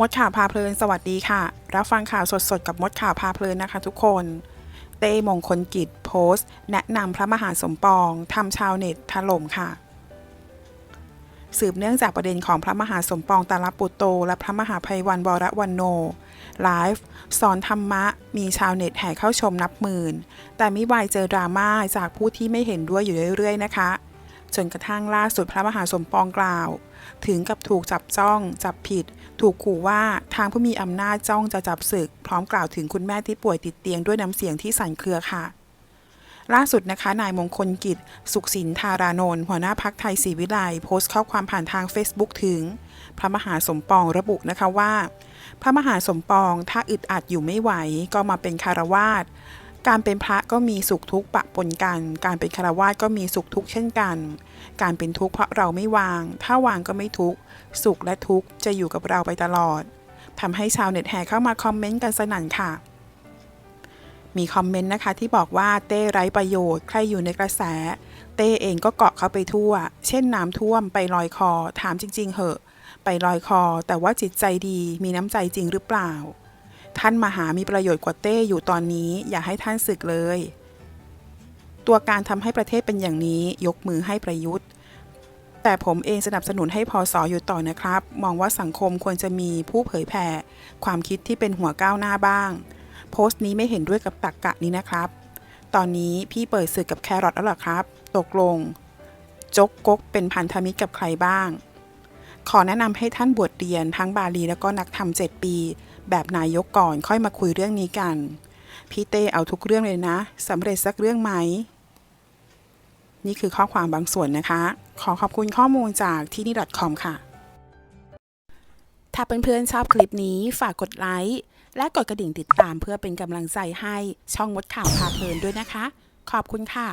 มดข่าวพาเพลินสวัสดีค่ะ รับฟังข่าวสดๆ กับมดข่าวพาเพลินนะคะทุกคน เต้มงคลกิจโพสต์ แนะนำพระมหาสมปองทำชาวเน็ตถล่มค่ะ สืบเนื่องจากประเด็นของพระมหาสมปองตาลปุตโต และพระมหาภัยวันวรวันโนไลฟ์สอนธรรมะ มีชาวเน็ตแห่เข้าชมนับหมื่น แต่ไม่วายเจอดราม่าจากผู้ที่ไม่เห็นด้วยอยู่เรื่อยๆนะคะ จนกระทั่งล่าสุดพระมหาสมปองกล่าว ถึงกับถูกจับจ้องจับผิด ถูกขู่ว่าทางผู้มีอำนาจจ้องจะจับศึก พร้อมกล่าวถึงคุณแม่ที่ป่วยติดเตียงด้วยน้ำเสียงที่สั่นเครือค่ะ ล่าสุดนะคะนายมงคลกิจ สุขสินธารานนท์หัวหน้าพักไทยศรีวิไลโพสต์ข้อความผ่านทาง Facebook ถึง พระมหาสมปองระบุนะคะว่า พระมหาสมปองถ้าอึดอัดอยู่ไม่ไหวก็มาเป็นคารวาส การเป็นพระก็มีสุขทุกข์ปะปนกัน การเป็นคารวาสก็มีสุขทุกข์เช่นกัน การเป็นทุกข์เพราะเราไม่วาง ถ้าวางก็ไม่ทุกข์ สุขและทุกข์จะอยู่กับเราไปตลอดทำให้ชาวเน็ตแห่เข้ามาคอมเมนต์กันสนั่นค่ะ มีคอมเมนต์นะคะที่บอกว่าเต้ไร้ประโยชน์ ใครอยู่ในกระแส เต้เองก็เกาะเขาไปทั่ว เช่นน้ำท่วมไปลอยคอ ถามจริง ๆ เหอะ ไปลอยคอ แต่ว่าจิตใจดี มีน้ำใจจริงหรือเปล่า ท่านมหามีประโยชน์กว่าเต้อยู่ตอนนี้ อย่าให้ท่านศึกเลย ตัวการทำให้ประเทศเป็นอย่างนี้ยกมือให้ประยุทธ์ แต่ผมเองสนับสนุนให้พอสออยู่ต่อนะครับ มองว่าสังคมควรจะมีผู้เผยแผ่ ความคิดที่เป็นหัวก้าวหน้าบ้าง โพสต์นี้ไม่เห็นด้วยกับตักกะนี้นะครับ ตอนนี้พี่เปิดศึกกับแครอทแล้วหรอครับ ตกลง จกกกเป็นพันธมิตรกับใครบ้างขอแนะนำให้ท่านบวชเรียนทั้งบาลีแล้วก็นักธรรมเจ็ดปี แบบนายกก่อนค่อยมาคุยเรื่องนี้กัน พี่เต้เอาทุกเรื่องเลยนะสำเร็จสักเรื่องไหม นี่คือข้อความบางส่วนนะคะ ขอขอบคุณข้อมูลจากที่นี่ .com ค่ะ ถ้าเพื่อนๆชอบคลิปนี้ฝากกดไลค์และกดกระดิ่งติดตามเพื่อเป็นกำลังใจให้ช่องมดข่าวพาเพลินด้วยนะคะ ขอบคุณค่ะ